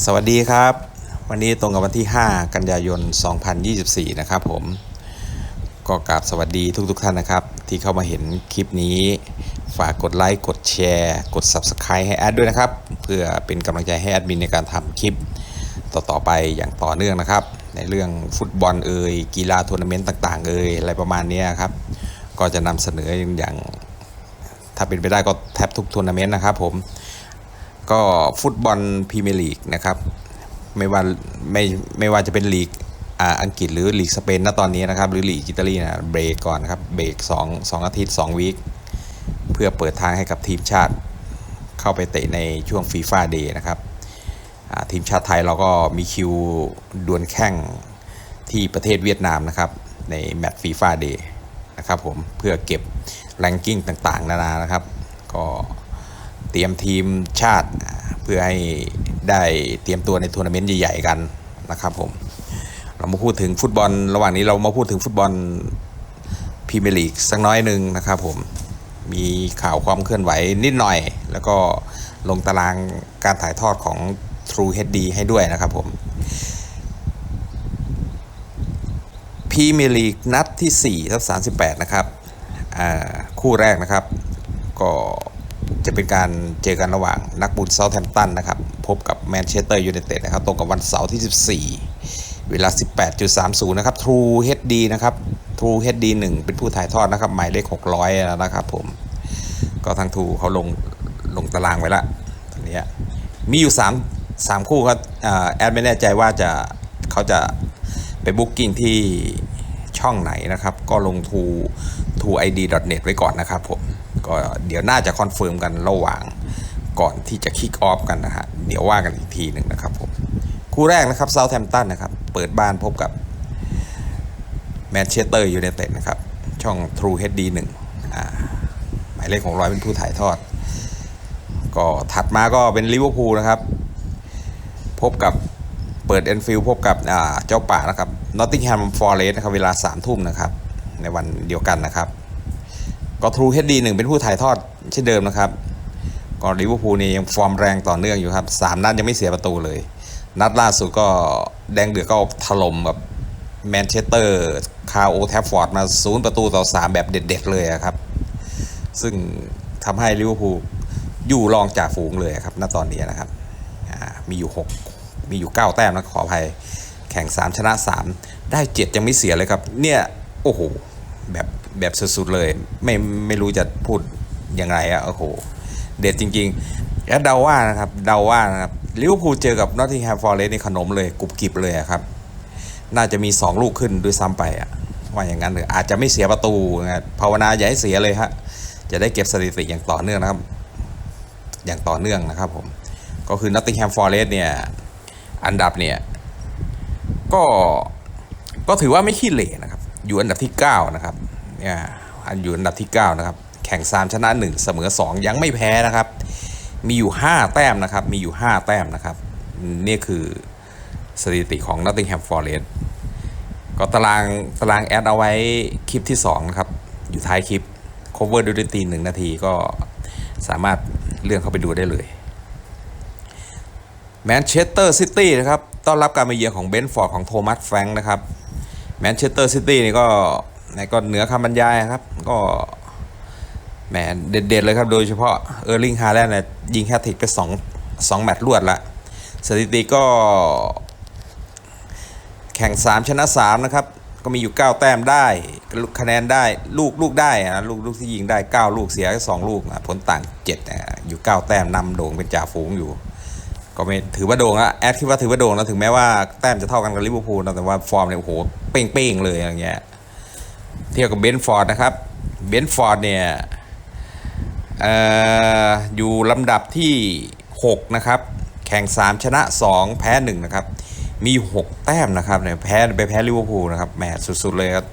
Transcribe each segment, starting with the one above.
สวัสดีครับ วันนี้ตรงกับวันที่ 5 กันยายน 2024 นะครับผม ก็กราบสวัสดีทุกๆทท่านนะครับ ที่เข้ามาเห็นคลิปนี้ ฝากกดไลค์กดแชร์ กด Subscribe ให้แอดด้วยนะครับ เพื่อเป็นกำลังใจให้แอดมินในการทำคลิป ต่อๆไปอย่างต่อเนื่องนะครับ ในเรื่องฟุตบอลเอ่ยกีฬาทัวร์นาเมนต์ต่างๆเอ่ยอะไรประมาณนี้ครับ ก็จะนำเสนออย่างถ้าเป็นไปได้ก็แทบทุกทัวร์นาเมนต์นะครับผม ก็ฟุตบอลพรีเมียร์ลีกนะครับไม่ว่าไม่ไม่ว่าจะเป็นลีกอ่าอังกฤษหรือลีกสเปนณตอนนี้นะครับ หรือลีกอิตาลีนะเบรกก่อนครับเบรก2 2 อาทิตย์2วีคเพื่อเปิดทางให้กับทีมชาติ เข้าไปเตะในช่วงฟีฟ่าเดย์นะครับทีมชาติไทยเราก็มีคิวดวลแข่งที่ประเทศเวียดนามนะครับ ในแมตช์ฟีฟ่าเดย์นะครับผมเพื่อเก็บแรงกิ้งต่างๆ นานานะครับ ก็ เตรียมทีมชาติเพื่อให้ได้เตรียมตัวในทัวร์นาเมนต์ใหญ่ๆกันนะครับผมเรามาพูดถึงฟุตบอล ระหว่างนี้เรามาพูดถึงฟุตบอลพรีเมียร์ลีกสักน้อยหนึ่งนะครับผมมีข่าวความเคลื่อนไหวนิดหน่อย แล้วก็ลงตารางการถ่ายทอดของ True HD ให้ด้วยนะครับผมพรีเมียร์ลีกนัดที่4ทับ38 นะครับ คู่แรกนะครับ ก็ จะเป็นการเจอกันระหว่างนักบุญเซาท์แฮมป์ตันนะครับ พบกับแมนเชสเตอร์ยูไนเต็ดนะครับ ตรงกับวันเสาร์ที่ 14 เวลา 18.30 นะครับ True HD นะครับ True HD 1 เป็นผู้ถ่ายทอดนะครับ หมายเลข 600 แล้วนะครับผม ก็ทางทูเขาลงลงตารางไว้ละตอนนี้มีอยู่ 3 3 คู่ครับแอดไม่แน่ใจว่าจะเขาจะไปบุ๊กกิ้งที่ช่องไหนนะครับ ก็ลงทู t o id net ไว้ก่อนนะครับผม ก็เดี๋ยวน่าจะคอนเฟิร์มกันระหว่างก่อนที่จะคิกออฟกันนะฮะเดี๋ยวว่ากันอีกทีหนึ่งนะครับผมคู่แรกนะครับเซาท์แฮมป์ตันนะครับ เปิดบ้านพบกับแมนเชสเตอร์ยูไนเต็ดนะครับ ช่อง True HD 1อ่าหมายเลขของร้อยเป็นผู้ถ่ายทอด ก็ถัดมาก็เป็นลิเวอร์พูลนะครับ พบกับเปิดแอนฟิลด์พบกับเจ้าป่านะครับนอตติงแฮมฟอร์เรสนะครับ เวลา3ามทุ่มนะครับ ในวันเดียวกันนะครับ ก็ทรูเฮดดีหนึ่งเป็นผู้ถ่ายทอดเช่นเดิมนะครับก็ลิเวอร์พูลนี่ยังฟอร์มแรงต่อเนื่องอยู่ครับสามนัดยังไม่เสียประตูเลย นัดล่าสุดก็แดงเดือดก็ถล่มแบบแมนเชสเตอร์คาโอแทฟฟอร์ดมาศูนย์ประตูต่อ 3 แบบเด็ด ๆ เลยครับ ซึ่งทำให้ลิเวอร์พูลอยู่รองจากฝูงเลยครับณตอนนี้นะครับมีอยู่ 6 มีอยู่ 9 แต้มนะขออภัย แข่ง 3 ชนะ 3 ได้ 7 ยังไม่เสียเลยครับ เนี่ย โอ้โห แบบ แบบสุดๆเลย ไม่ไม่รู้จะพูดยังไงอะโอ้โห เด็ดจริงๆ แล้วเดาว่านะครับเดาว่านะครับลิเวอร์พูลเจอกับนอตติงแฮมฟอร์เรสในขนมเลยกรุบกริบเลยอะครับ น่าจะมี 2 ลูกขึ้นด้วยซ้ำไปอะว่าอย่างนั้นเลยอาจจะไม่เสียประตูนะภาวนาอย่าให้เสียเลยฮะจะได้เก็บสถิติอย่างต่อเนื่องนะครับ อย่างต่อเนื่องนะครับผม ก็คือนอตติงแฮมฟอร์เรสเนี่ย อันดับเนี่ย ก็ก็ถือว่าไม่ขี้เหร่นะครับ อยู่อันดับที่ 9 นะครับ อันอยู่อันดับที่ 9 นะครับ แข่ง 3 ชนะ 1 เสมอ 2 ยังไม่แพ้นะครับ มีอยู่ 5 แต้มนะครับ มีอยู่ 5 แต้มนะครับ นี่คือสถิติของ Nottingham Forest ก็ตารางตารางแอดเอาไว้คลิปที่2นะครับ อยู่ท้ายคลิป cover ด้วยดนตรีหนึ่งนาทีก็สามารถเลื่อนเข้าไปดูได้เลยแมนเชสเตอร์ซิตี้นะครับ ต้อนรับการมาเยือนของเบนฟอร์ดของโทมัสแฟรงค์นะครับแมนเชสเตอร์ซิตี้นี่ก็ ในก็เหนือคำบรรยายครับ ก็แหมเด็ดๆเลยครับ โดยเฉพาะเออร์ลิงฮาแลนด์เนี่ยยิงแฮตทริกไป2 2แมตช์รวดละสถิติก็ แข่ง 3 ชนะ 3 นะครับ ก็มีอยู่ 9 แต้มได้คะแนนได้ลูกลูกได้นะลูกลูกที่ยิงได้ 9 ลูกเสียแค่2ลูกนะผลต่าง7นะอยู่ 9 แต้มนำโด่งเป็นจ่าฝูงอยู่ ก็ไม่ถือว่าโด่งละแอดคิดว่าถือว่าโด่งแล้วถึงแม้ว่าแต้มจะเท่ากันกับลิเวอร์พูลนะแต่ว่าฟอร์มเนี่ยโอ้โหเป้งๆเลยอย่างเงี้ย เทียบกับเบนฟอร์ดนะครับ เบนฟอร์ดเนี่ยอออยู่ลำดับที่ 6 นะครับ แข่ง 3 ชนะ 2 แพ้ 1 นะครับ มี 6 แต้มนะครับเนี่ยแพ้ไปแพ้ลิเวอร์พูลนะครับแหมสุด ๆ เลยครับ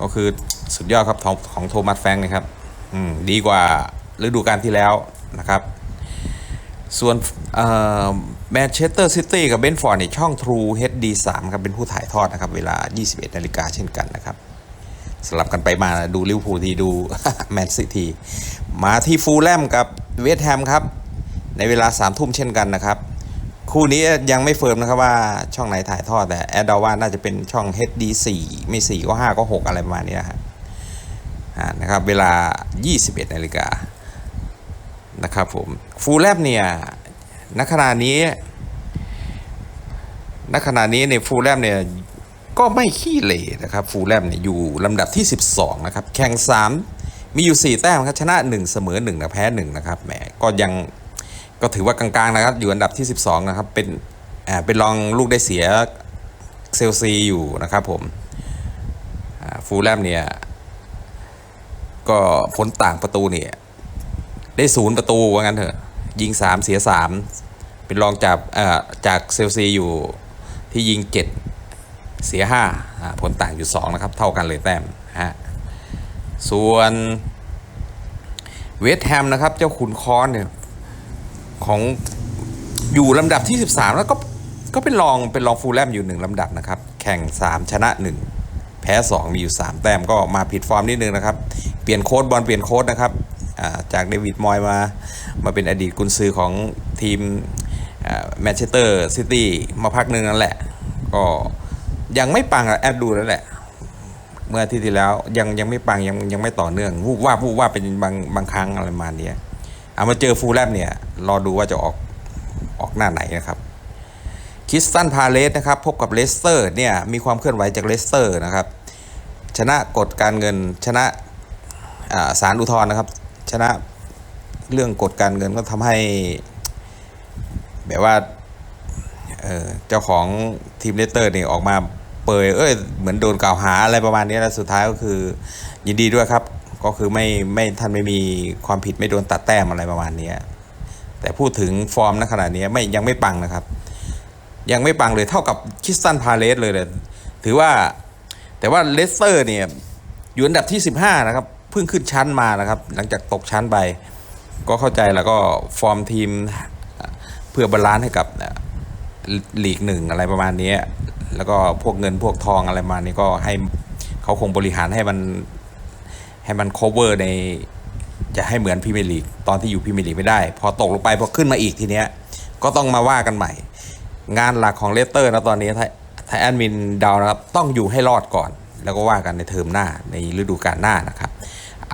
ก็คือสุดยอดครับของของโทมัสแฟงนะครับอืมดีกว่าฤดูกาลที่แล้วนะครับ ส่วนแมนเชสเตอร์ซิตี้กับเบนฟอร์ดในช่อง True HD 3ครับเป็นผู้ถ่ายทอดนะครับ เวลา 21นาฬิกาเช่นกันนะครับ สลับกันไปมาดูลิเวอร์พูลทีดูแมนซิตี้มาที่ฟูลแลมกับเวสต์แฮมครับ ในเวลา3ทุ่มเช่นกันนะครับ คู่นี้ยังไม่เฟิร์มนะครับว่าช่องไหนถ่ายทอดแต่แอดดาว่าน่าจะเป็นช่อง HD 4 ไม่ 4 ก็ 5 ก็ 6 อะไรประมาณนี้นะฮะอ่านะครับเวลา 21นาฬิกานะครับผมฟูลแลบเนี่ยณขณะนี้ณขณะนี้ในฟูลแลบเนี่ย ก็ไม่ขี้เหร่นะครับฟูลแลมเนี่ยอยู่ลำดับที่ 12 นะครับ แข่ง 3 มีอยู่ 4 แต้มครับชนะ 1 เสมอ1นะแพ้1นะครับแหมก็ยังก็ถือว่ากลางๆนะครับ อยู่อันดับที่ 12 นะครับ เป็นอ่าเป็นรองลูกได้เสียเซลซีอยู่นะครับผมฟูลแลมเนี่ยก็ผลต่างประตูเนี่ยได้ศูนย์ประตูว่างั้นเถอะ ยิง 3 เสีย 3 เป็นรองจากเอ่อจากเซลซีอยู่ที่ยิง 7 เสียห้าผลต่างอยู่สองนะครับ เท่ากันเลยแต้มฮะส่วนเวสต์แฮมนะครับ เจ้าขุนคอนเนี่ยของอยู่ลำดับที่ 13 แล้วก็ก็เป็นรองเป็นรองฟูลแลมอยู่หนึ่งลำดับนะครับ แข่ง 3 ชนะ 1 แพ้ 2 มีอยู่ 3 แต้มก็มาผิดฟอร์มนิดนึงนะครับ เปลี่ยนโค้ดบอลเปลี่ยนโค้ดนะครับจากเดวิดมอยมามาเป็นอดีตกุนซือของทีมแมนเชสเตอร์ซิตี้มาพักหนึ่งนั่นแหละ ก็ ยังไม่ปังอะแอดดูแล้วแหละ เมื่อที่ที่แล้วยังยังไม่ปังยังยังไม่ต่อเนื่องวูบว่าวูบว่าเป็นบางบางครั้งอะไรมาเนี้ยเอามาเจอฟูลแลมเนี่ยรอดูว่าจะออกออกหน้าไหนนะครับคิสตันพาเลสนะครับพบกับเลสเตอร์เนี่ยมีความเคลื่อนไหวจากเลสเตอร์นะครับ ชนะกฎการเงินชนะอ่าศาลอุทธรณ์นะครับ ชนะเรื่องกฎการเงินก็ทำให้ แบบว่าเจ้าของทีมเลสเตอร์เนี่ยออกมา เปยเอ้ยเหมือนโดนกล่าวหาอะไรประมาณนี้แล้วสุดท้ายก็คือ ยินดีด้วยครับ ก็คือไม่ไม่ท่านไม่มีความผิดไม่โดนตัดแต้มอะไรประมาณนี้แต่พูดถึงฟอร์มณขณะนี้ไม่ยังไม่ปังนะครับ ยังไม่ปังเลยเท่ากับคิสตันพาเลสเลยเลยถือว่าแต่ว่าเลสเตอร์เนี่ยอยู่อันดับที่ 15 นะครับเพิ่งขึ้นชั้นมานะครับ หลังจากตกชั้นไป ก็เข้าใจแล้วก็ฟอร์มทีมเพื่อบาลานซ์ให้กับลีกหนึ่งอะไรประมาณนี้ แล้วก็พวกเงินพวกทองอะไรมานี้ก็ให้เขาคงบริหารให้มันให้มัน cover ในจะให้เหมือนพรีเมียร์ลีกตอนที่อยู่พรีเมียร์ลีกไม่ได้ พอตกลงไปพอขึ้นมาอีกทีเนี้ยก็ต้องมาว่ากันใหม่ งานหลักของเลสเตอร์นะตอนนี้ถ้าถ้าแอดมินดาวนะครับ ต้องอยู่ให้รอดก่อน แล้วก็ว่ากันในเทอมหน้าในฤดูกาลหน้านะครับ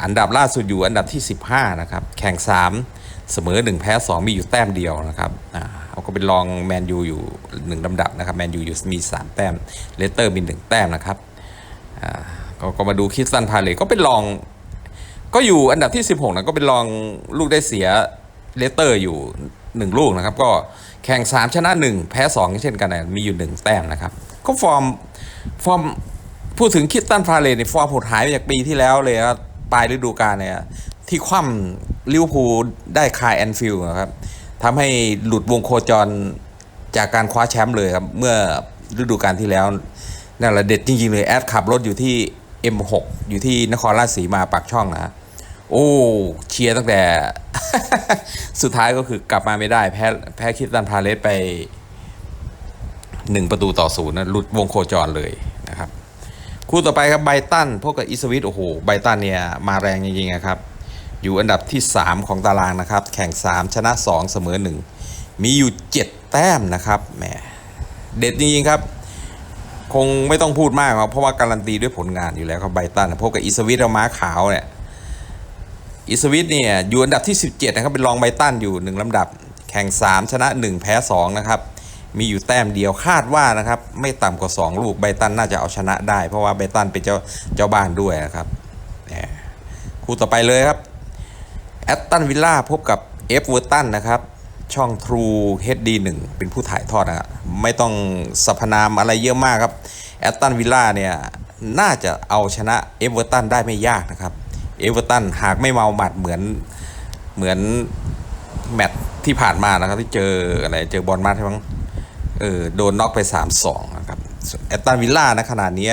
อันดับล่าสุดอยู่อันดับที่ 15 นะครับ แข่ง 3 เสมอ 1 แพ้ 2 มีอยู่แต้มเดียวนะครับอ่าเขาก็เป็นรองแมนยูอยู่ 1ลำดับนะครับแมนยูอยู่มี 3 แต้มเลสเตอร์มี 1 แต้มนะครับอ่าก็ก็มาดูคริสตันพาเลตก็เป็นรอง ก็อยู่อันดับที่ 16นะก็เป็นรองลูกได้เสียเลสเตอร์อยู่ 1 ลูกนะครับ ก็แข่ง 3 ชนะ 1 แพ้ 2 เช่นกันนะมีอยู่ 1 แต้มนะครับ ก็ฟอร์มฟอร์มพูดถึงคริสตันพาเลตในฟอร์มหดหายไปจากปีที่แล้วเลยครับปลายฤดูกาลเนี่ย ที่คว่ำลิเวอร์พูลได้คายแอนฟิลด์นะครับทำให้หลุดวงโคจรจากการคว้าแชมป์เลยครับ เมื่อฤดูกาลที่แล้วนั่นแหละเด็ดจริง ๆ เลย แอดขับรถอยู่ที่ M6 อยู่ที่นครราชสีมาปากช่องนะ โอ้ เชียร์ตั้งแต่ สุดท้ายก็คือกลับมาไม่ได้ แพ้แพ้คิสตันพาเลสไปหนึ่งประตูต่อศูนย์นะหลุดวงโคจรเลยนะครับ คู่ต่อไปครับไบตันพบกับอิสวิตโอ้โหไบตันเนี่ยมาแรงจริงๆนะครับ อยู่อันดับที่ 3 ของตารางนะครับ แข่ง 3 ชนะ 2 เสมอ 1 มีอยู่ 7 แต้มนะครับแหมเด็ดจริงๆครับ คงไม่ต้องพูดมากครับเพราะว่าการันตีด้วยผลงานอยู่แล้วครับไบตันพบกับอิสวิตเอาม้าขาวเนี่ยอิสวิตเนี่ยอยู่อันดับที่ 17 นะครับ เป็นรองไบตันอยู่ 1ลำดับ แข่ง 3 ชนะ 1 แพ้ 2 นะครับ มีอยู่แต้มเดียวคาดว่านะครับ ไม่ต่ำกว่า 2 ลูกไบตันน่าจะเอาชนะได้ เพราะว่าไบตันเป็นเจ้าเจ้าบ้านด้วยนะครับคู่ต่อไปเลยครับ แอตตันวิลล่าพบกับเอฟเวอร์ตันนะครับ ช่อง True HD 1 เป็นผู้ถ่ายทอดนะครับไม่ต้องสรรพนามอะไรเยอะมากครับแอตตันวิลล่าเนี่ย น่าจะเอาชนะเอฟเวอร์ตันได้ไม่ยากนะครับเอฟเวอร์ตันหากไม่เมาหมัดเหมือนเหมือนแมตช์ที่ผ่านมานะครับที่เจออะไรเจอบอลมาใช่ไหมเออโดนน็อกไป 3-2 นะครับแอตตันวิลล่านะขนาดนี้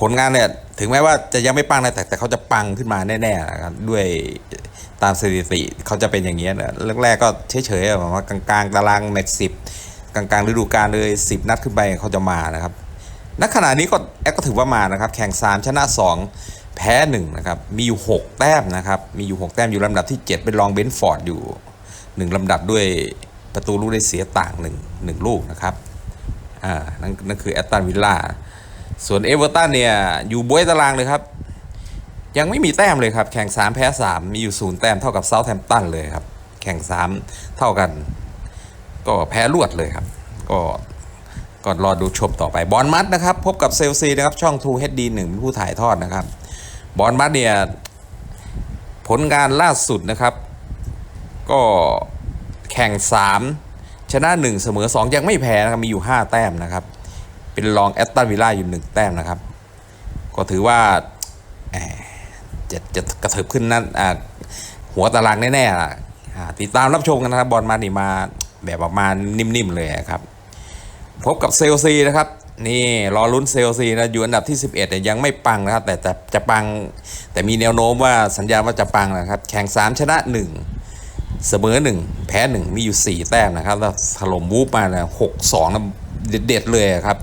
ผลงานเนี่ยถึงแม้ว่าจะยังไม่ปังนะแต่แต่เขาจะปังขึ้นมาแน่ๆนะครับด้วยตามสถิติเขาจะเป็นอย่างนี้นะแรกๆก็เฉยๆอะแบบว่ากลางๆตารางแมตช์สิบกลางๆฤดูกาลเลย10 นัดขึ้นไปเขาจะมานะครับณขณะนี้ก็แอดก็ถือว่ามานะครับ แข่ง 3 ชนะ 2 แพ้1นะครับมีอยู่ 6 แต้มนะครับ มีอยู่ 6 แต้มอยู่ลำดับที่ 7 เป็นรองเบนฟอร์ดอยู่ 1ลำดับด้วยประตูลูกได้เสียต่างหนึ่งหนึ่งลูกนะครับอ่านั่นนั่นคือแอตตันวิลล่า ส่วนเอเวอร์ตันเนี่ย อยู่บวยตารางเลยครับ ยังไม่มีแต้มเลยครับ แข่ง 3 แพ้ 3 มีอยู่ศูนย์แต้มเท่ากับเซาท์แฮมป์ตันเลยครับ แข่ง 3 เท่ากัน ก็แพ้รวดเลยครับ ก็ก็รอดูชมต่อไปบอลมัดนะครับ พบกับเซลซีนะครับช่อง 2 HD 1เป็นผู้ถ่ายทอดนะครับบอลมัดเนี่ย ผลงานล่าสุดนะครับ ก็แข่ง 3 ชนะ 1 เสมอ 2 ยังไม่แพ้นะครับมีอยู่ 5 แต้มนะครับ เป็นรองแอตตันวิลล่าอยู่1แต้มนะครับ ก็ถือว่าจะจะกระเถิบขึ้นนั่นหัวตารางแน่ๆ่ะติดตามรับชมกันนะครับบอลมานี่มาแบบประมาณนิ่มๆเลยครับ พบกับเซลซีนะครับ นี่รอลุ้นเซลซีนะอยู่อันดับที่ 11เนี่ยังไม่ปังนะครับ แต่แต่จะปังแต่มีแนวโน้มว่าสัญญาณว่าจะปังนะครับ แข่ง 3 ชนะ 1 เสมอ 1 แพ้ 1 มีอยู่ 4 แต้มนะครับแล้วถล่มวูบมาเนี่ยหกสองนะเด็ดๆเลยครับ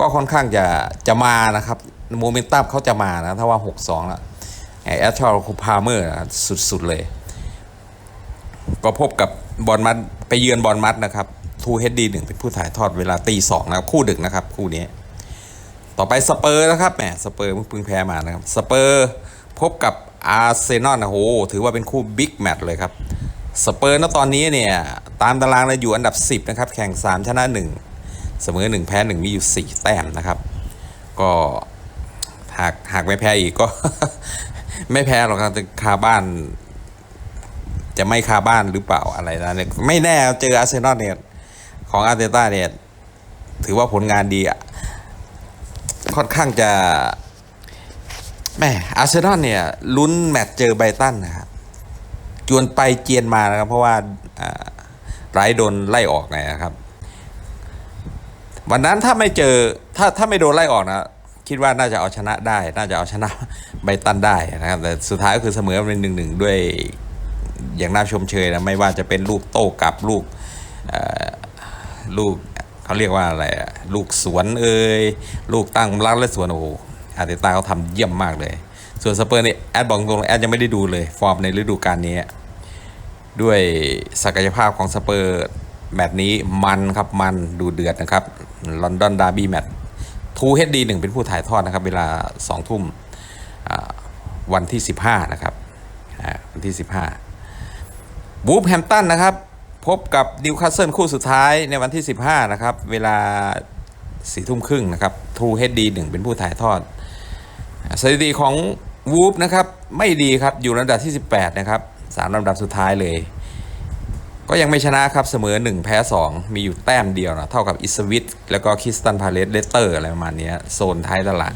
ก็ค่อนข้างจะจะมานะครับโมเมนตัมเขาจะมานะ ถ้าว่า 6-2 แล้วแอชชอลคูพาเมอร์สุด ๆ เลย ก็พบกับบอลมัดไปเยือนบอลมัดนะครับทูเฮดดีหนึ่งเป็นผู้ถ่ายทอดเวลาตีสองนะครับ คู่ดึกนะครับ คู่นี้ ต่อไปสเปอร์นะครับแหมสเปอร์เพิ่งแพ้มานะครับสเปอร์พบกับอาร์เซนอลนะโหถือว่าเป็นคู่บิ๊กแมตช์เลยครับสเปอร์ณตอนนี้เนี่ย ตามตารางเนี่ยอยู่อันดับ 10 นะครับ แข่ง 3 ชนะ 1 เสมอ1แพ้1มีอยู่ 4 แต้มนะครับ ก็หากหากไม่แพ้อีกก็ ไม่แพ้หรอกครับคาบ้าน จะไม่คาบ้านหรือเปล่าอะไรนะเนี่ยไม่แน่เจออาร์เซนอลเนี่ยของอาร์เตต้าเนี่ยถือว่าผลงานดีอะค่อนข้างจะแม่อาร์เซนอลเนี่ยลุ้นแมตช์เจอไบตันนะครับจวนไปเจียนมานะครับ เพราะว่าไรโดนไล่ออกนะครับ วันนั้นถ้าไม่เจอถ้าถ้าไม่โดนไล่ออกนะคิดว่าน่าจะเอาชนะได้ น่าจะเอาชนะไบตันได้นะครับ แต่สุดท้ายก็คือเสมอเป็นหนึ่งหนึ่งด้วยอย่างน่าชมเชยนะ ไม่ว่าจะเป็นลูกโต้กลับลูกลูกเขาเรียกว่าอะไรลูกสวนเอ่ยลูกตั้งรับและสวนโอ้โหอาร์เตต้าเขาทำเยี่ยมมากเลย ส่วนสเปอร์นี่แอดบอกตรงๆแอดยังไม่ได้ดูเลย ฟอร์มในฤดูกาลนี้ ด้วยศักยภาพของสเปอร์ แมตช์นี้มันครับมันดูเดือดนะครับลอนดอนดาร์บี้แมตช์ทูเฮดดีหนึ่งเป็นผู้ถ่ายทอดนะครับ เวลาสองทุ่มวันที่ 15 นะครับวันที่ 15บูฟแฮมตันนะครับ พบกับนิวคาสเซิลคู่สุดท้ายในวันที่ 15 นะครับ เวลาสี่ทุ่มครึ่งนะครับทูเฮดดีหนึ่งเป็นผู้ถ่ายทอดสถิติของวูฟนะครับ ไม่ดีครับ อยู่ลำดับที่ 18 นะครับสามลำดับสุดท้ายเลย ก็ยังไม่ชนะครับเสมอ 1 แพ้ 2 มีอยู่แต้มเดียวนะเท่ากับอิสวิตแล้วก็คริสตันพาเลสเลสเตอร์อะไรประมาณนี้โซนท้ายตาราง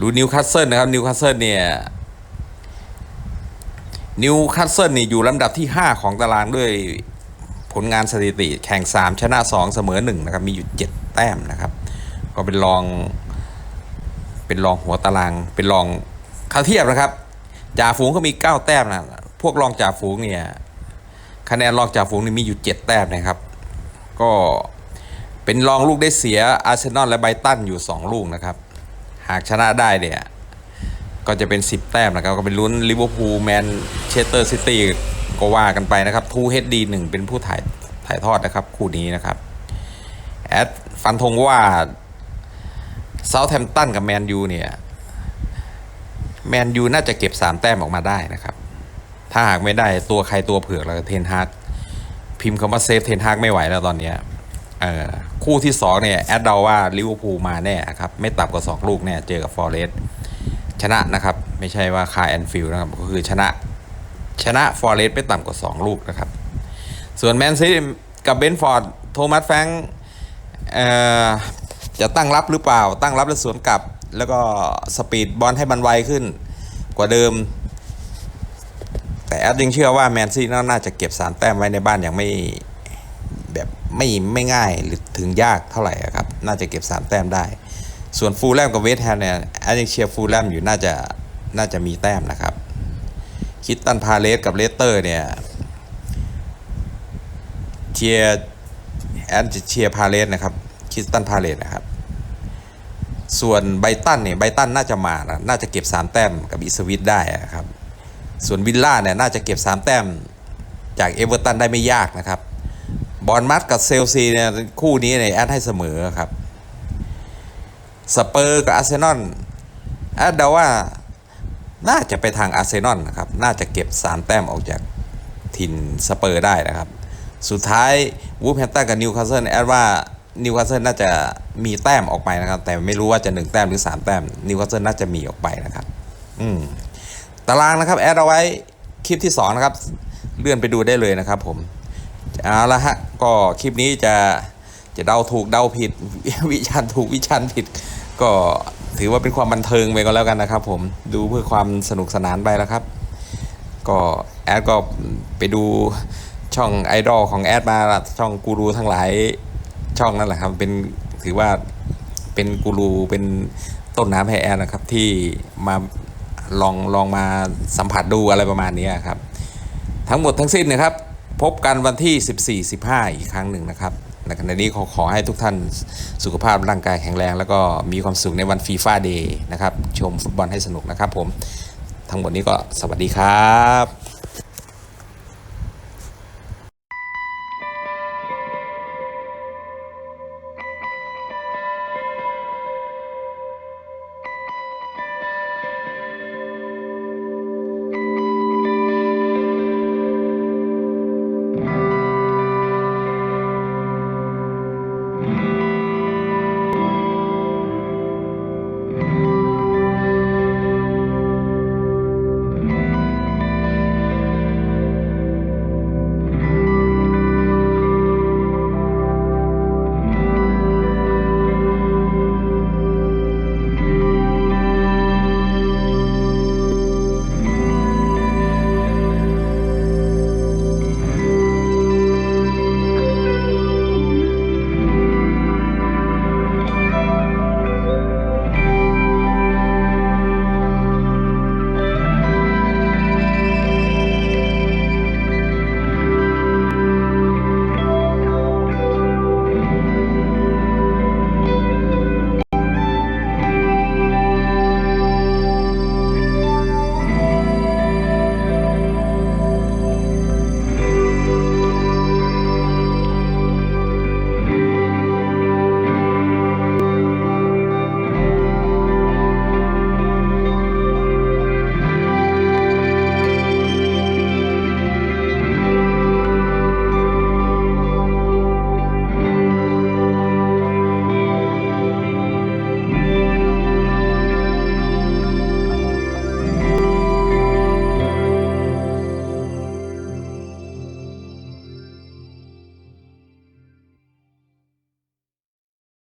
ดูนิวคาสเซิลนะครับนิวคาสเซิลเนี่ยนิวคาสเซิลนี่อยู่ลำดับที่ 5 ของตารางด้วยผลงานสถิติแข่ง 3 ชนะ 2 เสมอ 1 นะครับ มีอยู่ 7 แต้มนะครับ ก็เป็นรอง เป็นรองหัวตาราง เป็นรองเขาเทียบนะครับจ่าฝูงก็มี 9 แต้มนะ พวกรองจ่าฝูงเนี่ย คะแนนรองจ่าฝูงนี่มีอยู่ 7 แต้มนะครับ ก็เป็นรองลูกได้เสียอาร์เซนอลและไบรตันอยู่ 2 ลูกนะครับ หากชนะได้เนี่ยก็จะเป็น 10 แต้มนะครับ ก็เป็นลุ้นลิเวอร์พูลแมนเชสเตอร์ซิตี้ก็ว่ากันไปนะครับทูเฮดดีหนึ่งเป็นผู้ถ่ายถ่ายทอดนะครับ คู่นี้นะครับแอดฟันธงว่าเซาท์แฮมป์ตันกับแมนยูเนี่ยแมนยูน่าจะเก็บ 3 แต้มออกมาได้นะครับ ถ้าหากไม่ได้ตัวใครตัวเผือกแล้วเทนฮากพิมพ์คำว่าเซฟเทนฮากไม่ไหวแล้วตอนเนี้ยเออคู่ที่2เนี่ยแอดเดาว่าลิเวอร์พูลมาแน่ครับไม่ต่ำกว่า 2 ลูกแน่เจอกับฟอร์เรสชนะนะครับไม่ใช่ว่าคาแอนฟิลด์นะครับก็คือชนะชนะฟอร์เรสไม่ต่ำกว่า 2 ลูกนะครับส่วนแมนซีกับเบนฟอร์ดโทมัสแฟงจะตั้งรับหรือเปล่า ตั้งรับแล้วสวนกลับ แล้วก็สปีดบอลให้มันไวขึ้นกว่าเดิม แต่แอดยังเชื่อว่าแมนซีน่าจะเก็บ3แต้มไว้ในบ้านอย่างไม่แบบไม่ไม่ง่ายหรือถึงยากเท่าไหร่ครับ น่าจะเก็บ3แต้มได้ ส่วนฟูลแลมกับเวสต์แฮมเนี่ยแอดยังเชียร์ฟูลแลมอยู่น่าจะน่าจะมีแต้มนะครับคิดตันพาเลสกับเลสเตอร์เนี่ยเชียร์แอนจะเชียร์พาเลสนะครับคิดตันพาเลสนะครับส่วนไบตันเนี่ยไบตันน่าจะมานะน่าจะเก็บ 3 แต้มกับอิสวิตได้อะครับ ส่วนวิลล่าเนี่ยน่าจะเก็บ 3 แต้มจากเอเวอร์ตันได้ไม่ยากนะครับ บอลมัดกับเซลซีเนี่ยคู่นี้เนี่ยแอดให้เสมอครับ สเปอร์กับอาร์เซนอลแอดเดาว่าน่าจะไปทางอาร์เซนอลนะครับ น่าจะเก็บ 3 แต้มออกจากถิ่นสเปอร์ได้นะครับ สุดท้ายวูฟแฮมตันกับนิวคาสเซิลแอดว่านิวคาสเซิลน่าจะมีแต้มออกไปนะครับ แต่ไม่รู้ว่าจะ 1 แต้มหรือ 3 แต้มนิวคาสเซิลน่าจะมีออกไปนะครับ อืม ตารางนะครับแอดเอาไว้คลิปที่2นะครับเลื่อนไปดูได้เลยนะครับผมเอาละฮะก็คลิปนี้จะจะเดาถูกเดาผิด วิจาถูกวิจาผิด ก็ถือว่าเป็นความบันเทิงไปก็แล้วกันนะครับ ผมดูเพื่อความสนุกสนานไปแล้วครับ ก็แอดก็ไปดูช่องไอดอลของแอดมาละช่องกูรูทั้งหลายช่องนั่นแหละครับเป็นถือว่าเป็นกูรูเป็นต้นน้ำให้แอดนะครับที่มา ลองลองมาสัมผัสดูอะไรประมาณนี้ครับ ทั้งหมดทั้งสิ้นนะครับ พบกันวันที่ 14 15 อีกครั้งหนึ่งนะครับในขณะนี้ขอขอให้ทุกท่านสุขภาพร่างกายแข็งแรง แล้วก็มีความสุขในวันฟีฟ่าเดย์นะครับ ชมฟุตบอลให้สนุกนะครับผม ทั้งหมดนี้ก็สวัสดีครับ